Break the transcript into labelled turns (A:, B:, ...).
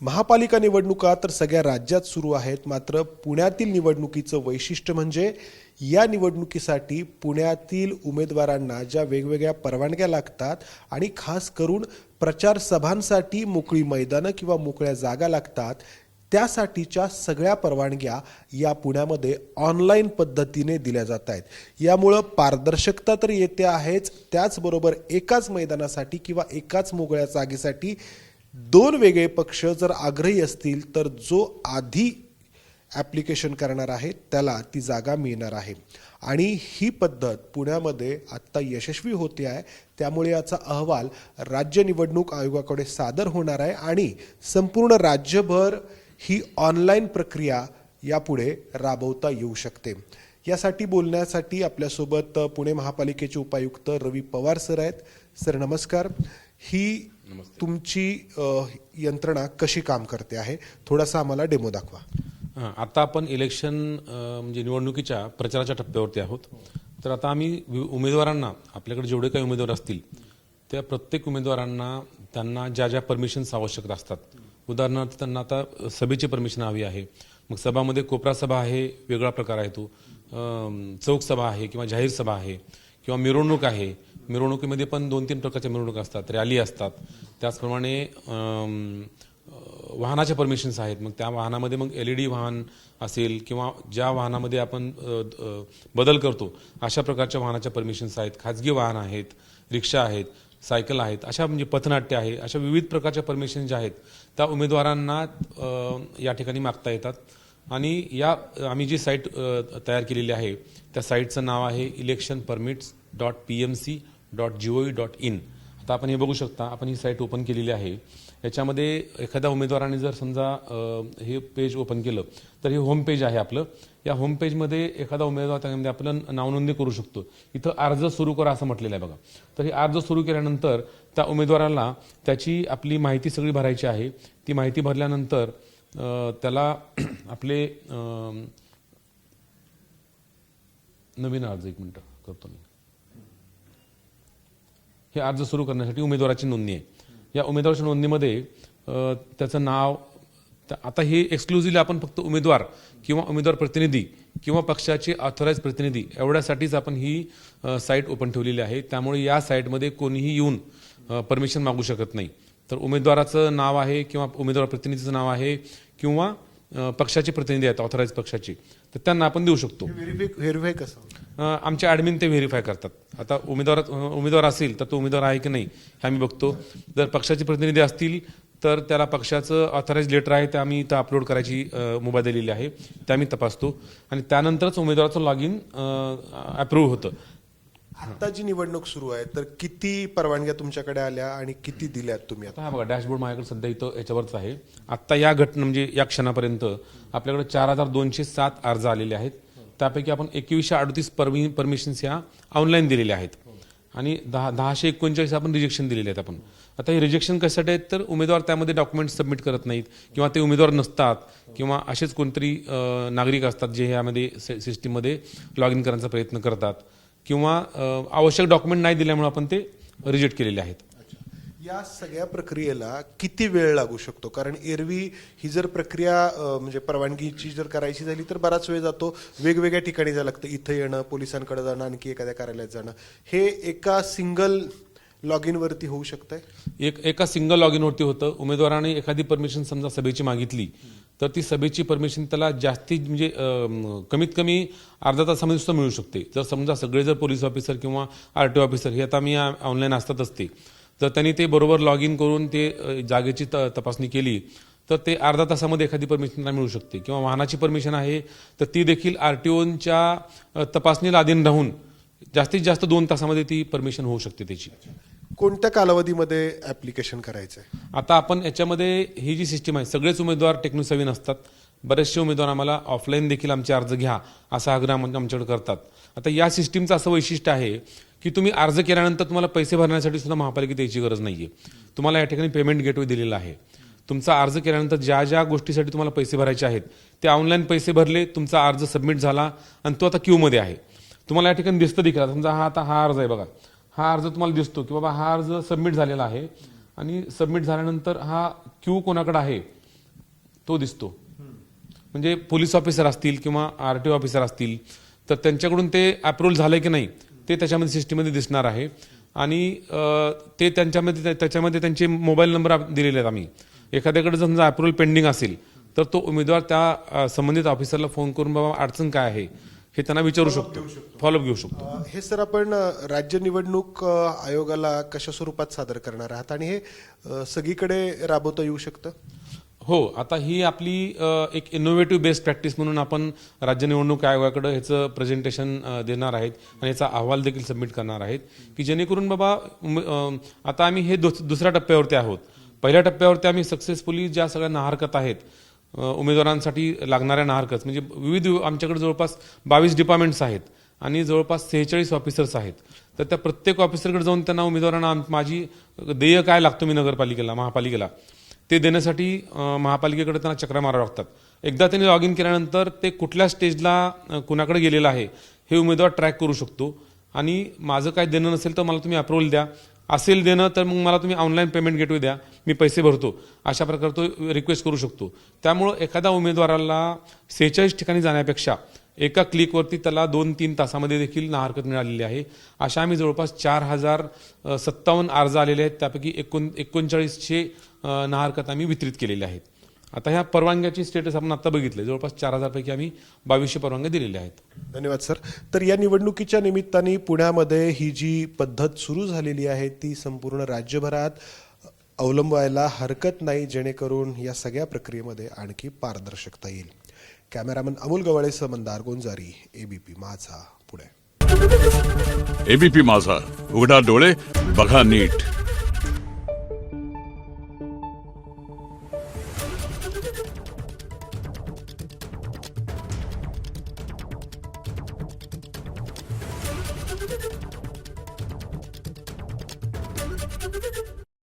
A: महापालिका निवडणुका तर सगळ्या राज्यात सुरू आहेत. मात्र पुण्यातील निवडणुकीचं वैशिष्ट्य म्हणजे या निवडणुकीसाठी पुण्यातील उमेदवारांना ज्या वेगवेगळ्या परवानग्या लागतात आणि खास करून प्रचार सभांसाठी मोकळी मैदानं किंवा मोकळ्या जागा लागतात त्यासाठीच्या सगळ्या परवानग्या या पुण्यामध्ये ऑनलाईन पद्धतीने दिल्या जात आहेत. यामुळं पारदर्शकता तर येते आहेच त्याचबरोबर एकाच मैदानासाठी किंवा एकाच मोकळ्या जागेसाठी दोन वेगळे पक्ष जर आग्रही असतील तर जो आधी ॲप्लिकेशन करणार आहे त्याला ती जागा मिळणार आहे. आणि ही पद्धत पुण्यामध्ये आत्ता यशस्वी होते आहे. त्यामुळे याचा अहवाल राज्य निवडणूक आयोगाकडे सादर होणार आहे आणि संपूर्ण राज्यभर ही ऑनलाईन प्रक्रिया यापुढे राबवता येऊ शकते. यासाठी बोलण्यासाठी आपल्यासोबत पुणे महापालिकेचे उपायुक्त रवी पवार सर आहेत. सर नमस्कार. ही तुमची यंत्रणा कशी काम करते आहे? थोडासा आम्हाला डेमो दाखवा.
B: हां, आता आपण इलेक्शन म्हणजे निवडणुकीच्या प्रचाराच्या टप्प्यावरती आहोत. तर आता आम्ही उमेदवारांना आपल्याकडे जेवढे काही उमेदवार असतील त्या प्रत्येक उमेदवारांना त्यांना ज्या ज्या परमिशन्स आवश्यक असतात. उदाहरणार्थ त्यांना आता सभेची परमिशन हवी आहे. मग सभामध्ये कोपरा सभा आहे वेगळा प्रकार आहे तो. चौक सभा आहे किंवा जाहीर सभा आहे किंवा मिरवणूक आहे. मिरवणुकीमध्ये पण दोन तीन प्रकारच्या मिरवणूक असतात रॅली असतात. त्याचप्रमाणे वाहनाच्या परमिशन्स आहेत. मग त्या वाहनामध्ये मग एल ई डी वाहन असेल किंवा ज्या वाहनामध्ये आपण बदल करतो अशा प्रकारच्या वाहनाच्या परमिशन्स आहेत. खाजगी वाहन आहेत रिक्षा आहेत सायकल आहेत अशा म्हणजे पथनाट्य आहे अशा विविध प्रकारच्या परमिशन ज्या आहेत त्या उमेदवारांना या ठिकाणी मागता येतात. आणि या आम्ही जी साईट तयार केलेली आहे त्या साईटचं नाव आहे election permits dot P M C dot G O dot in आता आपण हे बघू शकता आपण ही साईट ओपन केलेली आहे. याच्यामध्ये एखाद्या उमेदवाराने जर समजा हे पेज ओपन केलं तर हे होम पेज आहे आपलं. या होम पेजमध्ये एखादा उमेदवार त्यामध्ये आपलं नावनोंदणी करू शकतो. इथं अर्ज सुरू करा असं म्हटलेलं आहे बघा. तर हे अर्ज सुरू केल्यानंतर त्या उमेदवाराला त्याची आपली माहिती सगळी भरायची आहे. ती माहिती भरल्यानंतर त्याला आपले नवीन अर्ज एक मिनटं करतो मी. हे अर्ज सुरू करण्यासाठी उमेदवाराची नोंदणी आहे. या उमेदवाराच्या नोंदणीमध्ये त्याचं नाव आता हे एक्सक्लुझिव्हली आपण फक्त उमेदवार किंवा उमेदवार प्रतिनिधी किंवा पक्षाचे ऑथराईज प्रतिनिधी एवढ्यासाठीच आपण ही साईट ओपन ठेवलेली आहे. त्यामुळे या साईटमध्ये कोणीही येऊन परमिशन मागू शकत नाही. तर उमेदवाराचं नाव आहे किंवा उमेदवार प्रतिनिधीचं नाव आहे किंवा पक्षाचे प्रतिनिधी आहेत ऑथराईज पक्षाचे. तर त्यांना आपण देऊ शकतो.
A: व्हेरीफाय कसं
B: आमचे ॲडमिन ते व्हेरीफाय करतात. आता उमेदवार उमेदवार असेल तर तो उमेदवार आहे की नाही हे आम्ही बघतो. जर पक्षाचे प्रतिनिधी असतील तर त्याला पक्षाचं ऑथराईज लेटर आहे ते आम्ही इथं अपलोड करायची मुभा दिलेली आहे. ते आम्ही तपासतो. आणि त्यानंतरच उमेदवाराचं लॉग इन अप्रूव्ह होतं.
A: आता जी निवडणूक सुरू आहे तर किती परवानग्या तुमच्याकडे आल्या आणि किती दिल्यात तुम्ही आता
B: हा बघा डॅशबोर्ड माझ्याकडे सध्या इथं याच्यावरच आहे. आत्ता या घटना म्हणजे या क्षणापर्यंत आपल्याकडे चार हजार दोनशे सात अर्ज आलेले आहेत. त्यापैकी आपण एकवीसशे अडतीस परमि परमिशन्स ह्या ऑनलाईन दिलेल्या आहेत. आणि दहा दहाशे एकोणचाळीस आपण रिजेक्शन दिलेले आहेत आपण. आता हे रिजेक्शन कशासाठी आहेत? तर उमेदवार त्यामध्ये डॉक्युमेंट सबमिट करत नाहीत किंवा ते उमेदवार नसतात किंवा असेच कोणतरी नागरिक असतात जे ह्यामध्ये सिस्टीममध्ये लॉग इन करण्याचा प्रयत्न करतात. किंवा आवश्यक डॉक्युमेंट नाही दिल्यामुळे आपण ते रिजेक्ट केलेले आहेत.
A: या सगळ्या प्रक्रियेला किती वेळ लागू शकतो? कारण एरवी ही जर प्रक्रिया म्हणजे परवानगीची जर करायची झाली तर बराच वेळ जातो. वेगवेगळ्या ठिकाणी जायला लागतं. इथं येणं पोलिसांकडे जाणं आणखी एखाद्या कार्यालयात जाणं. हे एका सिंगल लॉग इन वरती होऊ शकतंय?
B: एक एका सिंगल लॉग इनवरती होतं. उमेदवाराने एखादी परमिशन समजा सभेची मागितली तर ती सभेची परमिशन त्याला जास्ती म्हणजे कमीत कमी अर्धा तासामध्ये सुद्धा मिळू शकते. जर समजा सगळे जर पोलीस ऑफिसर किंवा आर टी ऑफिसर हे आता मी ऑनलाईन असतात असते. तर त्यांनी ते बरोबर लॉग इन करून ते जागेची त- तपासणी केली तर ते अर्धा तासामध्ये एखादी परमिशन त्यांना मिळू शकते. किंवा वाहनाची परमिशन आहे तर ती देखील आर टी ओच्या तपासणीला अधीन राहून जास्तीत जास्त दोन तासामध्ये ती परमिशन होऊ शकते त्याची.
A: कोणत्या कालावधीमध्ये ऍप्लिकेशन करायचंय?
B: आता आपण याच्यामध्ये ही जी सिस्टीम आहे सगळेच उमेदवार टेक्नोसेव्हिन असतात. बरेचसे उमेदवार आम्हाला ऑफलाईन देखील आमचे अर्ज घ्या असा आग्रह आम- आमच्याकडे करतात. आता या सिस्टीमचं असं वैशिष्ट्य आहे की तुम्ही अर्ज केल्यानंतर तुम्हाला पैसे भरण्यासाठी सुद्धा महापालिकेत यायची गरज नाहीये. तुम्हाला या ठिकाणी पेमेंट गेटवे दिलेला आहे. तुमचा अर्ज केल्यानंतर ज्या ज्या गोष्टीसाठी तुम्हाला पैसे भरायचे आहेत ते ऑनलाईन पैसे भरले तुमचा अर्ज सबमिट झाला आणि तो आता क्यूमध्ये आहे. तुम्हाला या ठिकाणी दिसतं देखील समजा हा आता हा अर्ज आहे बघा. हा अर्ज तुम्हाला दिसतो की बाबा हा अर्ज सबमिट झालेला आहे आणि सबमिट झाल्यानंतर हा क्यू कोणाकडे आहे? तो दिसतो. म्हणजे पोलीस ऑफिसर असतील किंवा आर टी ऑफिसर असतील तर त्यांच्याकडून ते अप्रुव्हल झालं की नाही ते त्याच्यामध्ये सिस्टीममध्ये दिसणार आहे. आणि ते त्यांच्यामध्ये त्याच्यामध्ये त्यांचे मोबाईल नंबर दिलेले आहेत आम्ही. एखाद्याकडे समजा अप्रुव्हल पेंडिंग असेल तर तो उमेदवार त्या संबंधित ऑफिसरला फोन करून बाबा अडचण काय आहे? हे त्यांना विचारू शकतो फॉलोअप घेऊ शकतो.
A: हे सर आपण राज्य निवडणूक आयोगाला कशा स्वरूपात सादर करणार आहात आणि हे सगळीकडे राबवता येऊ शकतं?
B: हो आता ही आपली एक इनोव्हेटिव्ह बेस्ट प्रॅक्टिस म्हणून आपण राज्य निवडणूक आयोगाकडे ह्याचं प्रेझेंटेशन देणार आहेत आणि याचा अहवाल देखील सबमिट करणार आहेत की जेणेकरून बाबा आता आम्ही हे दुस- दुसऱ्या टप्प्यावरती आहोत. पहिल्या टप्प्यावरती आम्ही सक्सेसफुली ज्या सगळ्या नाहरकत आहेत उमेदवारांसाठी लागणाऱ्या नाहरकच म्हणजे विविध आमच्याकडे जवळपास बावीस डिपार्टमेंट्स आहेत आणि जवळपास सेहेचाळीस ऑफिसर्स आहेत. तर त्या प्रत्येक ऑफिसरकडे जाऊन त्यांना उमेदवारांना माझी देय काय लागतो मी नगरपालिकेला महापालिकेला? ते देण्यासाठी महापालिकेकडे त्यांना चक्रा मारावं लागतात. एकदा त्यांनी लॉग इन केल्यानंतर ते कुठल्या स्टेजला कुणाकडे गेलेलं आहे हे उमेदवार ट्रॅक करू शकतो. आणि माझं काय देणं नसेल तर मला तुम्ही अप्रुव्हल द्या. असेल देणं तर मग मला तुम्ही ऑनलाईन पेमेंट गेटवे द्या. मी पैसे भरतो. अशा प्रकारे तो रिक्वेस्ट करू शकतो. त्यामुळं एखाद्या उमेदवाराला सेहेचाळीस ठिकाणी जाण्यापेक्षा एका क्लिकवरती त्याला दोन तीन तासामध्ये देखील नाहरकत मिळालेली आहे. अशा आम्ही जवळपास चार हजार सत्तावन्न अर्ज आलेले आहेत. त्यापैकी एकोण एकोणचाळीसशे ना नाहरकत आम्ही वितरित केलेले आहेत. आता ह्या परवानग्याची स्टेटस आपण आता बघितले जवळपास चार हजारपैकी आम्ही बावीसशे परवानग्या दिलेल्या आहेत.
A: धन्यवाद सर. तर या निवडणुकीच्या निमित्ताने पुण्यामध्ये ही जी पद्धत सुरू झालेली आहे ती संपूर्ण राज्यभरात अवलंबायला हरकत नाही जेणेकरून या सगळ्या प्रक्रियेमध्ये आणखी पारदर्शकता येईल. कॅमेरामन अमोल गवाळेसह मंदार गोंजारी एबीपी माझा पुणे.
C: एबीपी माझा. उघडा डोळे बघा नीट.
D: you